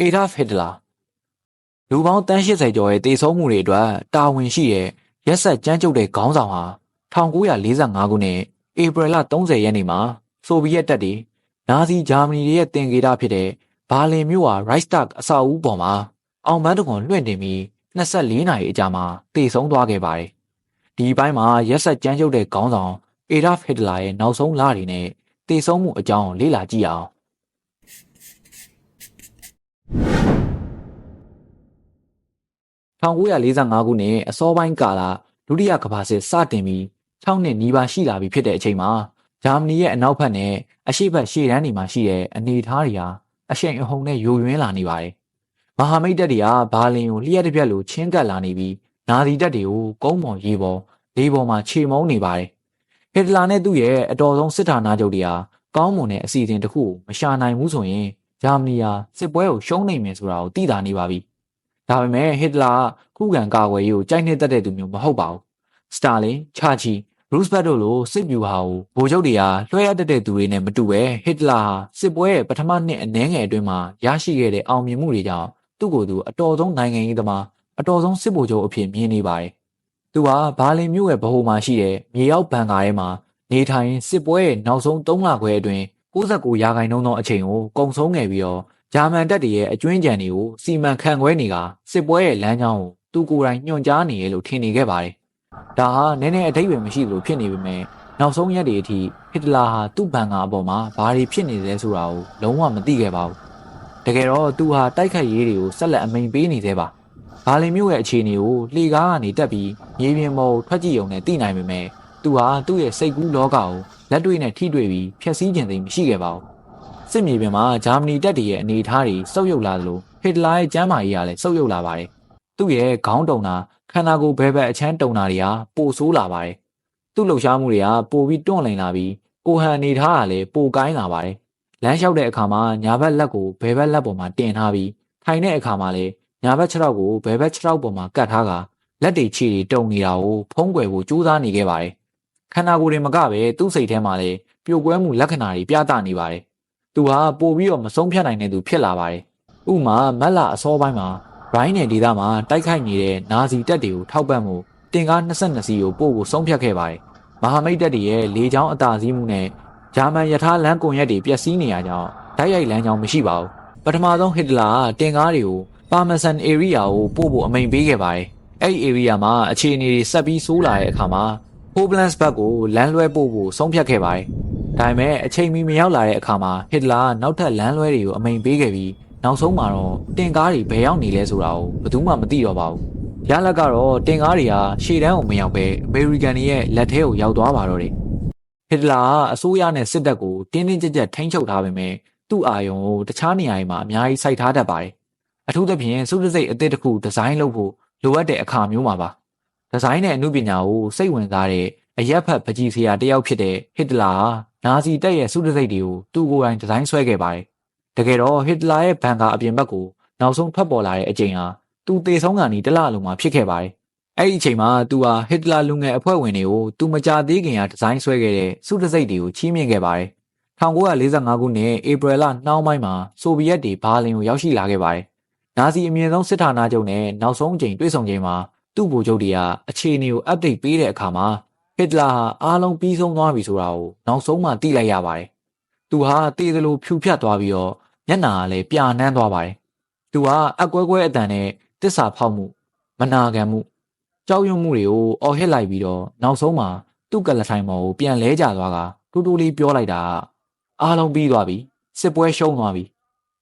အေဒါဖ်ဟစ်တလာလူပေါင်းတန်း80ကျော်ရဲ့တေဆုံးမှုတွေအတွက်တာဝန်ရှိတဲ့ရက်ဆက်ကြမ်းကြုတ်တဲ့ခေါင်းဆောင်ဟာ1945ခုနှစ်ဧပြီလ30ရက်နေ့မှာဆိုဗီယက်တပ်တွေနာဇီဂျာမနီတွေရဲ့တင်ကေတာဖြစ်တဲ့ဘာလင်မြို့ဟာရိုက်စတက်အဆောက်အဦပေါ်မှာအောင်ပန်းတကွန်လွှင့်တင်ပြီး24နာရီအကြာမှာတေဆုံးသွားခဲ့ပါတယ်။ဒီဘက်မှာရက်ဆက်ကြမ်းကြုတ်တဲ့ခေါင်းဆောင်အေဒါဖ်ဟစ်တလာရဲ့နောက်ဆုံးလတွေနဲ့တေဆုံးမှုအကြောင်းလေ့လာကြည့်အောင် 1945ခုနှစ်အစောပိုင်းကာလဒုတိယကမ္ဘာစစ်စတင်ပြီး6နှစ်နီးပါးရှိလာပြီဖြစ်တဲ့အချိန်မှာဂျာမနီရဲ့အနောက်ဘက်နဲ့အရှေ့ဘက်ရှေ့တန်းတွေမှာရှိတဲ့အနေအထားတွေဟာအရှိန်အဟုန်နဲ့ယိုယွင်းလာနေပါတယ်။မဟာမိတ်တပ်တွေကဘာလင်ကိုလျှက်တစ်ပြက်လိုချင်းကပ်လာနေပြီးနာဇီတပ်တွေကိုကုန်းပေါ်ရေပေါ်လေပေါ်မှာခြေမုံနေပါတယ်။ဟစ်တလာနဲ့သူ့ရဲ့အတော်ဆုံးစစ်ဌာနချုပ်တွေဟာကောင်းမွန်တဲ့အစီအစဉ်တစ်ခုကိုမရှာနိုင်ဘူးဆိုရင် ဂျာမနီဟာစစ်ပွဲကိုရှုံးနိုင်မယ်ဆိုတာကိုသိတာနေပါပြီ။ဒါပေမဲ့ဟစ်တလာကခုခံကာကွယ်ရေးကိုကြိုက်နေတတ်တဲ့သူမျိုးမဟုတ်ပါဘူး။စတာလင်ချာချီရူစဘတ်တို့လိုစစ်ဗျူဟာကိုဗိုလ်ချုပ်တွေကလွှဲရတတ်တဲ့သူတွေနဲ့မတူပဲဟစ်တလာဟာစစ်ပွဲရဲ့ပထမနှစ်အနည်းငယ်အတွင်းမှာရရှိခဲ့တဲ့အောင်မြင်မှုတွေကြောင့်သူ့ကိုယ်သူအတော်ဆုံးနိုင်ငံရေးသမားအတော်ဆုံးစစ်ဗိုလ်ချုပ်အဖြစ်မြင်နေပါတယ်။သူဟာဘာလင်မြို့ရဲ့ဗဟိုမှာရှိတဲ့မြေရောက်ဘန်ကာထဲမှာနေထိုင်စစ်ပွဲရဲ့နောက်ဆုံး3လခွဲအတွင်း 69ရာခိုင်နှုန်းသောအချိန်ကိုကုန်ဆုံးခဲ့ပြီးတော့ဂျာမန်တပ်တွေရဲ့အကျွင်းကြံတွေကိုစီမံခန့်ခွဲနေကစစ်ပွဲရဲ့လမ်းကြောင်းကိုသူကိုယ်တိုင်ညွှန်ကြားနေရလို့ထင်နေခဲ့ပါတယ်။ဒါဟာနည်းနည်းအတိတ်ပဲမရှိသလိုဖြစ်နေပေမဲ့နောက်ဆုံးရက်တွေအထိဟစ်တလာဟာသူ့ဘန်ကာအပေါ်မှာဘာတွေဖြစ်နေလဲဆိုတာကိုလုံးဝမသိခဲ့ပါဘူး။တကယ်တော့သူဟာတိုက်ခိုက်ရေးတွေကိုဆက်လက်အမိန်ပေးနေသေးပါ။ဘာလင်မြို့ရဲ့အခြေအနေကိုလှေကားကနေတက်ပြီးမြေပြင်ပေါ်ထွက်ကြည့်ုံနဲ့သိနိုင်ပေမဲ့သူဟာသူ့ရဲ့စိတ်ကူးလောကကို လက်တွေ့နဲ့ထိတွေ့ပြီးဖျက်ဆီးခြင်းသိမရှိခဲ့ပါဘူး။စစ်မြေပြင်မှာဂျာမနီတပ်တွေရဲ့အနေအထားတွေဆုပ်ယုပ်လာသလိုဟစ်တလာရဲ့ကျမ်းမာရေးကလည်းဆုပ်ယုပ်လာပါတယ်။သူ့ရဲ့ခေါင်းတုံတာခန္ဓာကိုယ်ဘဲဘက်အချမ်းတုံတာတွေဟာပိုဆိုးလာပါတယ်။သူ့လှုပ်ရှားမှုတွေကပိုပြီးတွန့်လင်လာပြီးကိုဟန်အနေထားကလည်းပိုကိုင်းလာပါတယ်။လမ်းလျှောက်တဲ့အခါမှာညာဘက်လက်ကိုဘဲဘက်လက်ပေါ်မှာတင်ထားပြီးထိုင်တဲ့အခါမှာလည်းညာဘက်ခြေထောက်ကိုဘဲဘက်ခြေထောက်ပေါ်မှာကတ်ထားကလက်တွေခြေတွေတုံနေတာကိုဖုံးကွယ်ဖို့ကြိုးစားနေခဲ့ပါတယ်။ ခန္ဓာကိုယ်တွေမကပဲသူ့စိတ်ထဲမှာလည်းပြိုကွဲမှုလက္ခဏာတွေပြသနေပါတယ်။သူဟာပိုပြီးတော့မဆုံးဖြတ်နိုင်တဲ့သူဖြစ်လာပါတယ်။ဥမာမက်လာအစောပိုင်းမှာရိုင်းနယ်ဒေသမှာတိုက်ခိုက်နေတဲ့နာဇီတပ်တွေကိုထောက်ပံ့မှုတင်ကား22စီးကိုပို့ဖို့ဆုံးဖြတ်ခဲ့ပါတယ်။မဟာမိတ်တပ်တွေရဲ့လေကြောင်းအတားစီးမှုနဲ့ဂျာမန်ယထာလမ်းကွန်ရက်တွေပျက်စီးနေရကြောင်းဓာတ်ရိုက်လမ်းကြောင်းမရှိပါဘူး။ပထမဆုံးဟစ်တလာကတင်ကားတွေကိုပါမဆန် area ကိုပို့ဖို့အမိန်ပေးခဲ့ပါတယ်။အဲ့ဒီ area မှာအခြေအနေတွေဆက်ပြီးဆိုးလာတဲ့အခါမှာ Poblans ဘက်ကိုလမ်းလွဲပို့ဖို့ဆုံးဖြတ်ခဲ့ပါတယ်။ဒါပေမဲ့အချိန်မီမရောက်လာတဲ့အခါမှာဟစ်တလာကနောက်ထပ်လမ်းလွဲတွေကိုအမိန်ပေးခဲ့ပြီးနောက်ဆုံးမှာတော့တင်ကားတွေဘယ်ရောက်နေလဲဆိုတာကိုဘယ်သူမှမသိတော့ပါဘူး။ရလက်ကတော့တင်ကားတွေဟာရှေ့တန်းကိုမရောက်ပဲအမေရိကန်တွေရဲ့လက်ထဲကိုရောက်သွားပါတော့တယ်။ဟစ်တလာကအစိုးရနဲ့စစ်တပ်ကိုတင်းတင်းကြပ်ကြပ်ထိန်းချုပ်ထားပေမဲ့သူ့အာယုံကိုတခြားနေရာတွေမှာအများကြီးစိုက်ထားတတ်ပါတယ်။အထူးသဖြင့်စုတစိတ်အသစ်တစ်ခုဒီဇိုင်းလုပ်ဖို့လိုအပ်တဲ့အခါမျိုးမှာပါ။ ဒီဇိုင်းနဲ့အမှုပညာကိုစိတ်ဝင်စားတဲ့အရက်ဖတ်ပကြီးဆရာတယောက်ဖြစ်တဲ့ဟစ်တလာဟာနာဇီတပ်ရဲ့စုတစိတ်တွေကိုသူ့ကိုယ်တိုင်ဒီဇိုင်းဆွဲခဲ့ပါတယ်တကယ်တော့ဟစ်တလာရဲ့ဘန်ကာအပြင်ဘက်ကိုနောက်ဆုံးထွက်ပေါ်လာတဲ့အချိန်ဟာသူတေဆုံးကန်ဒီတလလုံးမှာဖြစ်ခဲ့ပါတယ်။အဲ့ဒီအချိန်မှာသူဟာဟစ်တလာလူငယ်အဖွဲ့ဝင်တွေကိုသူမကြသေးခင်ကဒီဇိုင်းဆွဲခဲ့တဲ့စုတစိတ်တွေကိုချီးမြှင့်ခဲ့ပါတယ်။1945ခုနှစ်ဧပြီလနှောင်းပိုင်းမှာဆိုဗီယက်တွေဘာလင်ကိုရောက်ရှိလာခဲ့ပါတယ်။နာဇီအမြင့်ဆုံးစစ်ဌာနချုပ်နဲ့နောက်ဆုံးအကြိမ်တွေ့ဆုံချိန်မှာ သူ့ဗိုလ်ချုပ်တွေကအခြေအနေကို update ပေးတဲ့အခါမှာဟစ်တလာဟာအားလုံးပြီးဆုံးသွားပြီဆိုတာကိုနောက်ဆုံးမှသိလိုက်ရပါတယ်။သူဟာတေးသလိုဖြူဖြတ်သွားပြီးတော့မျက်နာကလည်းပြာနှမ်းသွားပါတယ်။သူကအကွဲကွဲအတန်နဲ့တစ္ဆာဖောက်မှုမနာခံမှုကြောက်ရွံ့မှုတွေကိုအော်ဟစ်လိုက်ပြီးတော့နောက်ဆုံးမှာသူ့ကလထိုင်ပေါ်ကိုပြန်လဲကျသွားကတူတူလေးပြောလိုက်တာအားလုံးပြီးသွားပြီစစ်ပွဲရှုံးသွားပြီ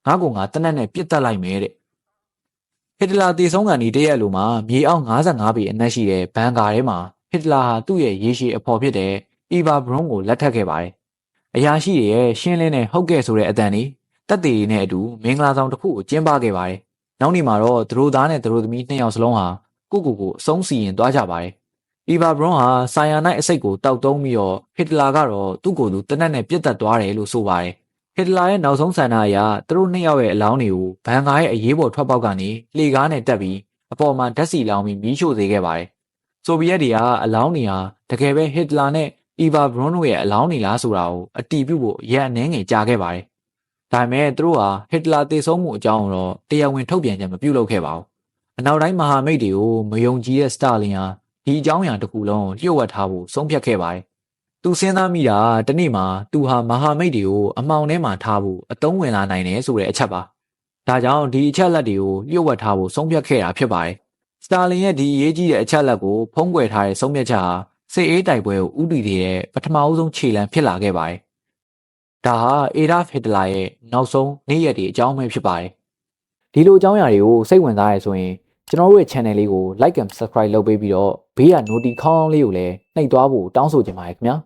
ငါကငါတနက်နဲ့ပြစ်တက်လိုက်မယ်တဲ့ ဟစ်တလာတေဆုံးကန်ဒီတရက်လိုမှာမြေအောက်55ပေအနက်ရှိတဲ့ဘန်ကာထဲမှာဟစ်တလာဟာသူ့ရဲ့ရေရှည်အဖော်ဖြစ်တဲ့အီဗာဘရွန်ကိုလက်ထပ်ခဲ့ပါတယ်အရာရှိတွေရဲ့ရှင်းလင်းတဲ့ဟုတ်ကဲ့ဆိုတဲ့အတန်လေးတက်သေးနဲ့အတူမင်္ဂလာဆောင်တစ်ခုကိုကျင်းပခဲ့ပါတယ်။နောက်နေ့မှာတော့သူတို့သားနဲ့သူတို့သမီးနှစ်ယောက်စလုံးဟာကိုကိုကိုအဆုံးစီရင်သွားကြပါတယ်။အီဗာဘရွန်ဟာဆာယာနိုက်အစိတ်ကိုတောက်တုံးပြီးတော့ဟစ်တလာကတော့သူ့ကိုယ်သူတနက်နဲ့ပြစ်တက်သွားတယ်လို့ဆိုပါတယ်။ ဟစ်တလာရဲ့နောက်ဆုံးဆန္ဒအရသူတို့နှစ်ယောက်ရဲ့အလောင်းတွေကိုဘန်ကာရဲ့အရေးပေါ်ထွက်ပေါက်ကနေလှေကားနဲ့တက်ပြီးအပေါ်မှာဓာတ်စီလောင်းပြီးမီးရှို့စေခဲ့ပါတယ်။ဆိုဗီယက်တွေကအလောင်းတွေဟာတကယ်ပဲဟစ်တလာနဲ့အီဗာဘရွန်တို့ရဲ့အလောင်းတွေလားဆိုတာကိုအတီးပြုတ်ဖို့ရဲအနှဲငယ်ကြားခဲ့ပါတယ်။ဒါဒါပေမဲ့သူတို့ဟာဟစ်တလာတည်ဆုံးမှုအကြောင်းကိုတော့တရားဝင်ထုတ်ပြန်ချက်မပြုလုပ်ခဲ့ပါဘူးအနောက်တိုင်းမဟာမိတ်တွေကိုမယုံကြည်တဲ့စတာလင်ဟာဒီအကြောင်းအရာတစ်ခုလုံးကိုလျှို့ဝှက်ထားဖို့ဆုံးဖြတ်ခဲ့ပါတယ် သူစဉ်းစားမိတာတနေ့မှာသူဟာမဟာမိတ်တွေကိုအမှောင်ထဲမှာထားဖို့အတုံးဝင်လာနိုင်တယ်ဆိုတဲ့အချက်ပါဒါကြောင့်ဒီအချက်လက်တွေကိုလျှို့ဝှက်ထားဖို့ဆုံးဖြတ်ခဲ့တာဖြစ်ပါတယ်စတာလင်ရဲ့ဒီအရေးကြီးတဲ့အချက်လက်ကိုဖုံးကွယ်ထားတဲ့ဆုံးဖြတ်ချက်ဟာစစ်အေးတိုက်ပွဲကိုဥတီတဲ့ပထမအဦးဆုံးခြေလှမ်းဖြစ်လာခဲ့ပါတယ်ဒါဟာအေဒါဖဟစ်တလာရဲ့နောက်ဆုံးနေ့ရက်တွေအကြောင်းပဲဖြစ်ပါတယ်ဒီလိုအကြောင်းအရာတွေကိုစိတ်ဝင်စားရဆိုရင်ကျွန်တော်တို့ရဲ့ channel လေးကို like and subscribe လုပ်ပေးပြီးတော့ဘေးက notification လေးကိုလည်းနှိပ်သွားဖို့တောင်းဆိုချင်ပါတယ်ခင်ဗျာ